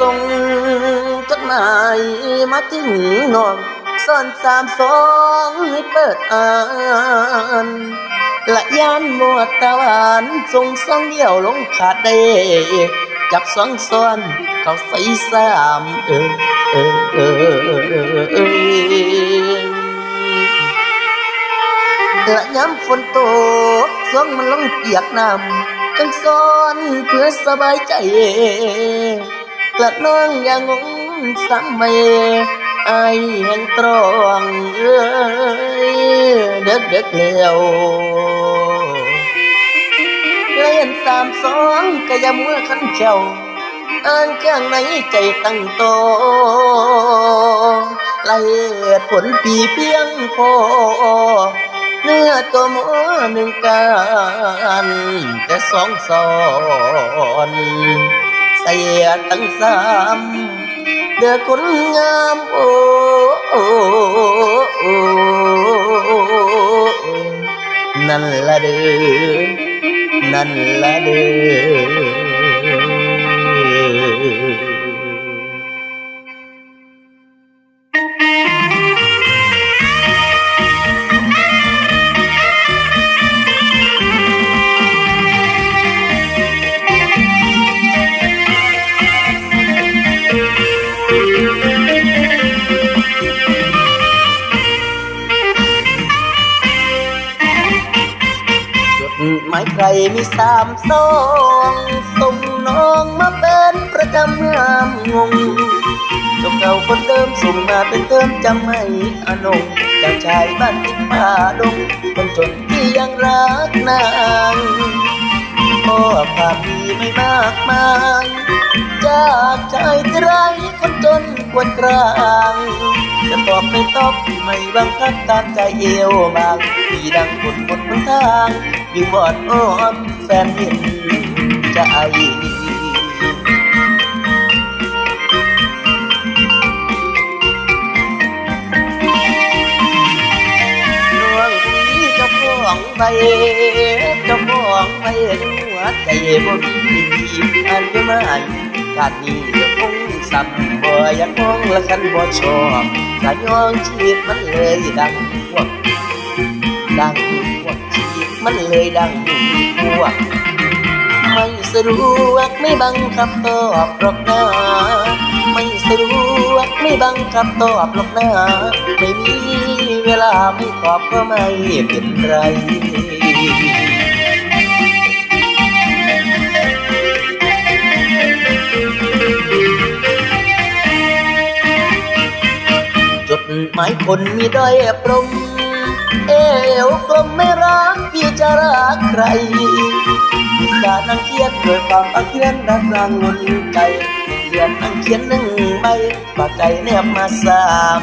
ตอนนี้ส่งจดหมายมาถึงน้องซ่อนสามสองให้เปิดอ่านละยานหมวดตะวันส่งสองเดียวลงขาดได้จับสองซ้อนเขาใส่สามเออเออเออเออละย้ำฝนตกสองมันลงเปียกน้ำจังซ้อนเพื่อสบายใจ ละน้องอย่างงสังเมไอแห่งตรองเอ้ยเด็กเด็กๆแล้วเล่นสามสองก็ยังมือขันเจ้าอ่านข้างในใจตั้งโตละเหตุผลปีเพียงพอเนื้อตัวหมอหนึ่งกันแต่สองสอน ใส่ตั้งสามเดือคนงาม มีสามสองส่งน้องมาเป็นประจำงามงงจบเก่าคนเดิมส่งมาเป็นเติมจำให้อนงจากชายบ้านติดป่าดงคนจนที่ยังรักนางพ่อภาพดีไม่มากมาย จากชายที่ไรคนจนควรกลางจะตอบไม่ตอบไม่บังคับตามใจเอวบางที่ดังคนหมดหนทางวิงวอนอ้อนแฟนเห็นใจลวงนี้จะพ้องไปเจะพ้องไป หัวใจบ่มีอันจะมาชาตินี้จะคงสับบ่อยากมองละคันบ่ชอบกะยองชีพมันเลยดังพวกดังพวกชีพมันเลยดังพวกไม่สะดวกไม่บังคับตอบหรอกนะไม่สะดวกไม่บังคับตอบหรอกนะไม่มีเวลาไม่ตอบก็ไม่เป็นไร หมายคนมีด้อยปรม เอวกลมไม่รักพี่จะรักใครสานั่งเขียนด้วยความอักเขียนรักรางงนใจเรียนนั่งเขียนหนึ่งใบปากไก่แนบมาสาม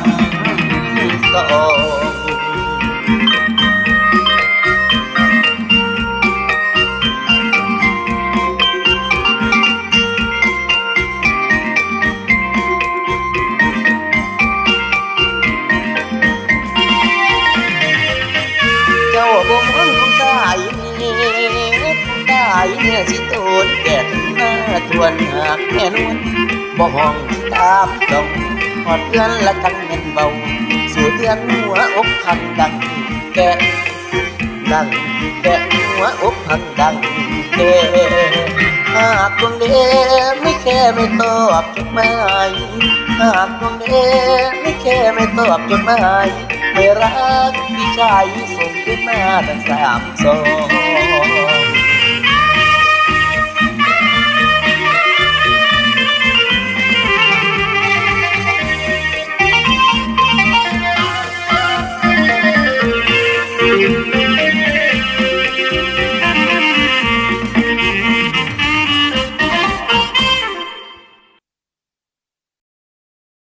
สองายนี่ของตายเนี่ยสิโตนแก่ถึงหน้าทวนหากแม่นวลบ่ห้องตามจ้องหอดเพื่อนละกันเงินเบา สู่เตือนหัวอกพันดังแก่ดังแก่หัวอกพันดังแก่หากดวงเดไม่แค่ไม่ตอบจดหมายหากดวงเด แค่ไม่ตอบจดหมายไม่รักพี่ชายส่งขึ้นมาตั้งสามสอง